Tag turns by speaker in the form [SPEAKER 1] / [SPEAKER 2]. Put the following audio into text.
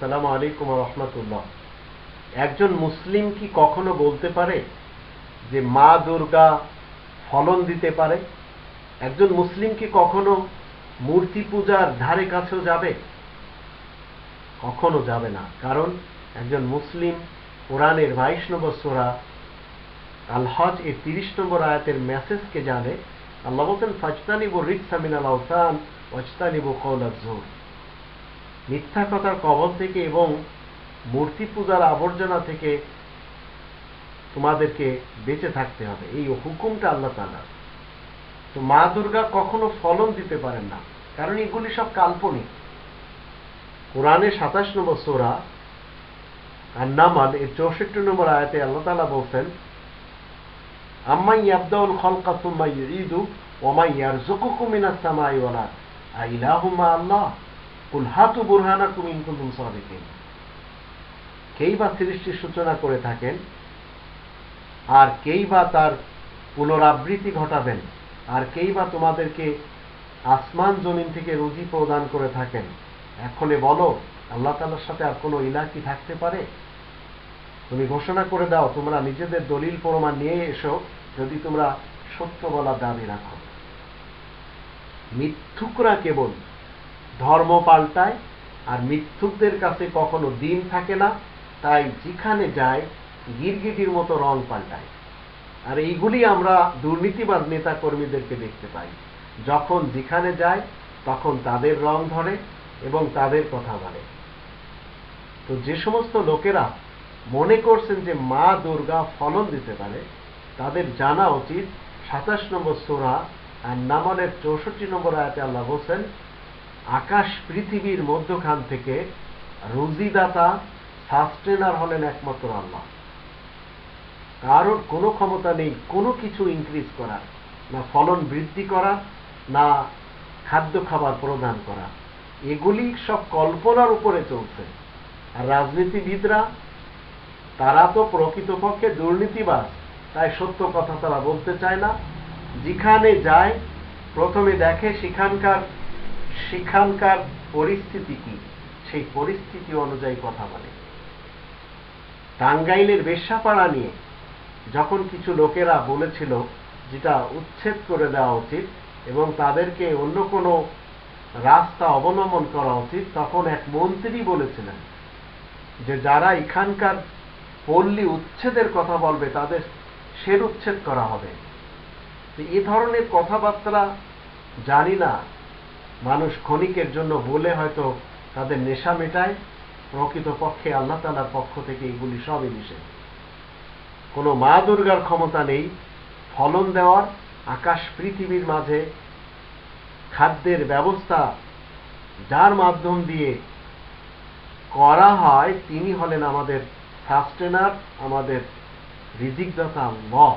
[SPEAKER 1] সালাম আলাইকুম রহমতুল্লাহ। একজন মুসলিম কি কখনো বলতে পারে যে মা দুর্গা ফলন দিতে পারে? একজন মুসলিম কি কখনো মূর্তি পূজার ধারে কাছেও যাবে? কখনো যাবে না। কারণ একজন মুসলিম কোরআনের বাইশ নম্বর সোরা আল হজ এর তিরিশ নম্বর আয়াতের মেসেজকে জানে আল্লাহ বলতেন ফাজতানিবু রিক্সামিন আল আওসান ওয়াজতানিবু কৌল জোর মিথ্যা কথার কবল থেকে এবং মূর্তি পূজার আবর্জনা থেকে তোমাদেরকে বেঁচে থাকতে হবে। এই হুকুমটা আল্লাহ তালা তো মা দুর্গা কখনো ফলন দিতে পারেন না, কারণ এগুলি সব কাল্পনিক। কোরআনে সাতাশ নম্বর সোরা আর নামাল এর চৌষট্টি নম্বর আয়াতে আল্লাহ তালা বলছেন আম্মাই ইয়াবদাউল খলকা সুম্মাই ইদু ওমাই ইয়ারজুকুকুম মিনাস সামাই ওয়ালা আইলাহুমা আল্লাহ কুল হাতু বুরহানাকুম ইন কুনতুম সাদিকিন কেই বা সৃষ্টির সূচনা করে থাকেন আর কেই বা তার পুনরাবৃত্তি ঘটাবেন আর কেই বা তোমাদেরকে আসমান জমিন থেকে রুজি প্রদান করে থাকেন। এখনে বলো, আল্লাহ তালার সাথে আর কোনো ইলা কি থাকতে পারে? তুমি ঘোষণা করে দাও, তোমরা নিজেদের দলিল প্রমাণ নিয়ে এসো, যদি তোমরা সত্য বলার দাবি রাখো। মিথ্যুকরা কেবল ধর্ম পাল্টায়, আর মিথ্যুকদের কাছে কখনো দিন থাকে না, তাই যেখানে যায়, গিরগিটির মতো রং পাল্টায়। আর এইগুলি আমরা দুর্নীতিবাদ নেতা কর্মীদেরকে দেখতে পাই। যখন যেখানে যায়, তখন তাদের রং ধরে এবং তাদের কথা বলে। তো যে সমস্ত লোকেরা মনে করছেন যে মা দুর্গা ফলন দিতে পারে, তাদের জানা উচিত সাতাশ নম্বর সোরা আর নামলের চৌষট্টি নম্বর আয়াতে আল্লাহ বলছেন, আকাশ পৃথিবীর মধ্যখান থেকে রুজিদাতা সাস্টেনার হলেন একমাত্র আল্লাহ। কারোর কোনো ক্ষমতা নেই কোনো কিছু ইনক্রিজ করার, না ফলন বৃদ্ধি করা না খাদ্য খাবার প্রদান করা এগুলি সব কল্পনার উপরে চলছে। আর রাজনীতিবিদরা তারা তো প্রকৃতপক্ষে দুর্নীতিবাজ, তাই সত্য কথা তারা বলতে চায় না। যেখানে যায়, প্রথমে দেখে সেখানকার সেখানকার পরিস্থিতি কি? সেই পরিস্থিতি অনুযায়ী কথা বলে। টাঙ্গাইলের বেশ্যাপাড়া নিয়ে যখন কিছু লোকেরা বলেছিল যেটা উচ্ছেদ করে দেওয়া উচিত এবং তাদেরকে অন্য কোনো রাস্তা অবলম্বন করা উচিত, তখন এক মন্ত্রী বলেছিলেন যে, যারা এখানকার পল্লী উচ্ছেদের কথা বলবে, তাদের সের উচ্ছেদ করা হবে। এ ধরনের কথাবার্তা জানি না। মানুষ ক্ষণিকের জন্য বলে হয়তো তাদের নেশা মেটায়। প্রকৃতপক্ষে আল্লাহ তালার পক্ষ থেকে এগুলি সবই নিষেধ। কোনো মা দুর্গার ক্ষমতা নেই। ফলন দেওয়ার আকাশ পৃথিবীর মাঝে খাদ্যের ব্যবস্থা যার মাধ্যম দিয়ে করা হয়, তিনি হলেন আমাদের সাস্টেনার আমাদের রিজিক দাতা আল্লাহ